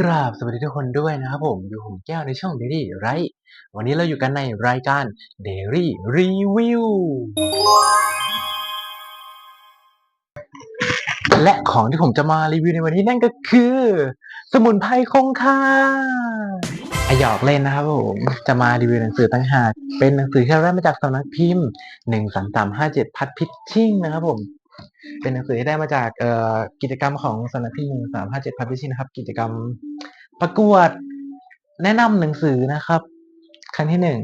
กราบสวัสดีทุกคนด้วยนะครับผม อยู่ผมแก้วในช่อง Daily r i g h t วันนี้เราอยู่กันในรายการ Daily Review และของที่ผมจะมารีวิวในวันนี้นั่นก็คือ สมุนไพรคงคาอหยอกเล่นนะครับผม จะมารีวิวหนังสือตั้งหาก เป็นหนังสือที่เราได้มาจากสำนักพิมพ์13357พัดพิชชิ่งนะครับผม เป็นหนังสือที่ได้มาจากเอ่อกิจกรรมของสำนักพิมพ์13357พัดพิชชิ่งนะครับ กิจกรรมประกวดแนะนำหนังสือนะครับ ครั้งที่หนึ่ง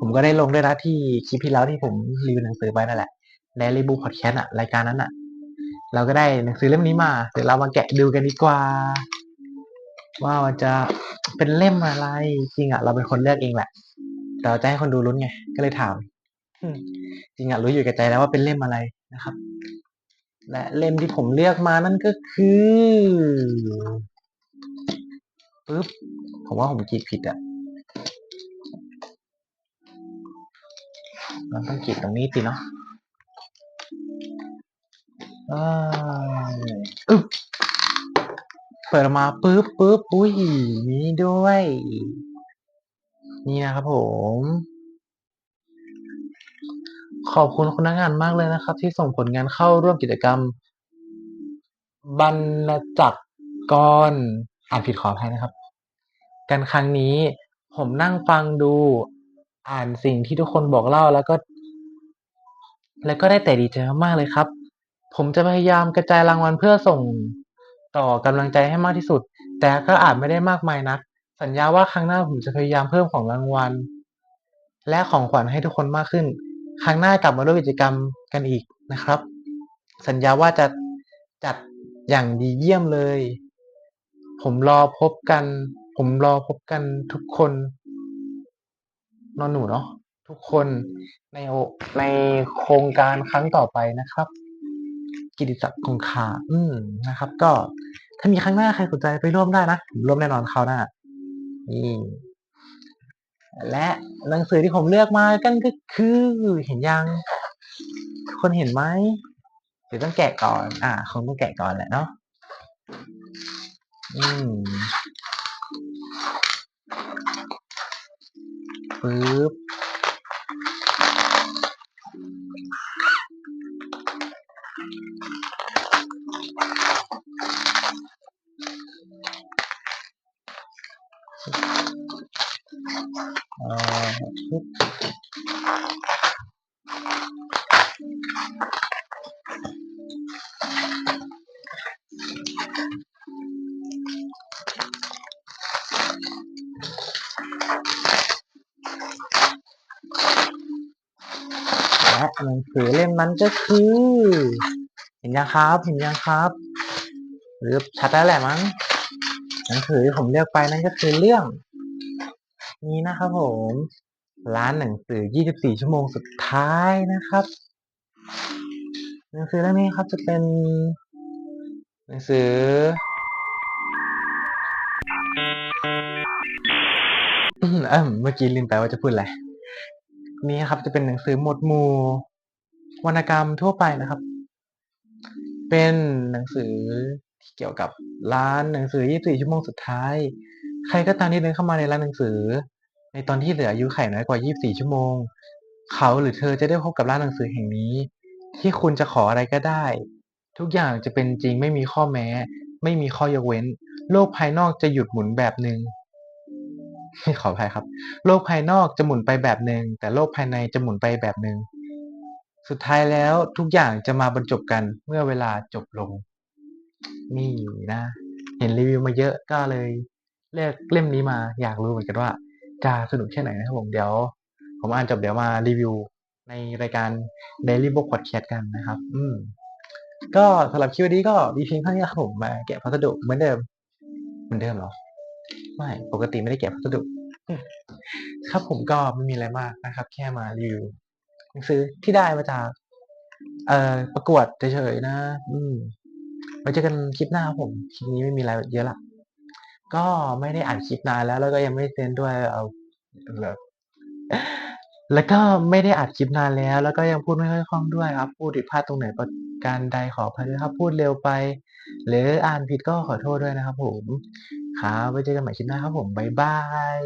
ผมก็ได้ลงด้วยนะที่คลิปที่แล้วที่ผมรีวิวหนังสือไปนั่นแหละในรีบูพอดแคสต์อะรายการนั้นอะเราก็ได้หนังสือเล่มนี้มาเดี๋ยวเรามาแกะดูกันดีกว่า ว่ามันจะเป็นเล่มอะไร จริงอะเราเป็นคนเลือกเองแหละแต่เราจะให้คนดูลุ้นไงก็เลยถามอืมจริงอะรู้อยู่แกับใจแล้วว่าเป็นเล่มอะไรนะครับ และเล่มที่ผมเลือกมานั่นก็คือปึ๊บผมว่าผมกรีดผิดอะเราต้องกรีดตรงนี้สิเนาะอ่าอึ๊บเปิดมาปึ๊บปึ๊บอุ้ยนี่ด้วย นี่นะครับผม ขอบคุณคุณนักงานมากเลยนะครับ ที่ส่งผลงานเข้าร่วมกิจกรรม บรรณจักกรอ่านผิดขออภัยนะครับ กันครั้งนี้ผมนั่งฟังดูอ่านสิ่งที่ทุกคนบอกเล่าแล้วก็ แล้วก็ได้แต่ดีใจมากๆเลยครับ ผมจะพยายามกระจายรางวัลเพื่อส่งต่อกำลังใจให้มากที่สุด แต่ก็อาจไม่ได้มากมายนัก สัญญาว่าครั้งหน้าผมจะพยายามเพิ่มของรางวัล และของขวัญให้ทุกคนมากขึ้น ครั้งหน้ากลับมาร่วมกิจกรรมกันอีกนะครับ สัญญาว่าจะจัดอย่างดีเยี่ยมเลย ผมรอพบกัน ผมรอพบกันทุกคนนอนหนูเนาะทุกคนในโอในโครงการครั้งต่อไปนะครับ กิติศักดิ์คงคาอืมนะครับ ก็ถ้ามีครั้งหน้าใครสนใจไปร่วมได้นะผมร่วมแน่นอนคราวหน้านี่ และหนังสือที่ผมเลือกมากันก็คือเห็นยัง คนเห็นไหมเดี๋ยวต้องแกะก่อน อ่าคงต้องแกะก่อนแหละเนาะอืมปึ๊บ ชุบและหนังสือเล่มนั้นก็คือ เห็นยังครับ เห็นยังครับ หรือชัดแล้วแหละมั้ง หนังสือที่ผมเลือกไปนั่นก็คือเรื่อง นี้นะครับผม ร้านหนังสือ 24 ชั่วโมงสุดท้ายนะครับหนังสือเล่มนี้ครับจะเป็น หนังสือเอิ่มเมื่อกี้ลืมไปว่าจะพูดอะไรนี่ครับจะเป็นหนังสือหมวดหมู่วรรณกรรมทั่วไปนะครับ เป็นหนังสือที่เกี่ยวกับร้านหนังสือ 24 ชั่วโมงสุดท้าย ใครก็ตามที่เดินเข้ามาในร้านหนังสือ ในตอนที่เหลืออายุไขน้อยกว่า 24 ชั่วโมง เขาหรือเธอจะได้พบกับร้านหนังสือแห่งนี้ ที่คุณจะขออะไรก็ได้ ทุกอย่างจะเป็นจริงไม่มีข้อแม้ ไม่มีข้อยกเว้น โลกภายนอกจะหยุดหมุนแบบหนึ่งขออภัยครับ โลกภายนอกจะหมุนไปแบบหนึ่งแต่โลกภายในจะหมุนไปแบบหนึ่งสุดท้ายแล้วทุกอย่างจะมาบรรจบกันเมื่อเวลาจบลง นี่นะ เห็นรีวิวมาเยอะก็เลย เลือกเล่มนี้มาอยากรู้เหมือนกันว่า จะสนุกแค่ไหนนะครับผมเดี๋ยว ผมอ่านจบเดี๋ยวมารีวิวในรายการ Daily Book Podcast กันนะครับ อืม ก็สำหรับคลิปวันนี้ก็มีเพียงเท่านี้ครับผมมาแกะพัสดุเหมือนเดิมเหมือนเดิมเหรอ ไม่ปกติไม่ได้แกะพัสดุครับผมก็ไม่มีอะไรมากนะครับ แค่มารีวิวหนังสือที่ได้มาจาก เอ่อประกวดเฉยๆนะ อืมไว้เจอกันคลิปหน้าครับผมคลิปนี้ไม่มีอะไรเยอะละ ก็ไม่ได้อ่านคลิปนานแล้ว แล้วก็ยังไม่เซ็นด้วยเอาแบบแล้วก็ไม่ได้อัดคลิปนานแล้ว แล้วก็ยังพูดไม่ค่อยคล่องด้วยครับ พูดผิดพลาดตรงไหนประการใดขออภัยด้วยครับ พูดเร็วไป หรืออ่านผิดก็ขอโทษด้วยนะครับผมครับไว้เจอกันใหม่คลิปหน้าครับผมบ๊ายบาย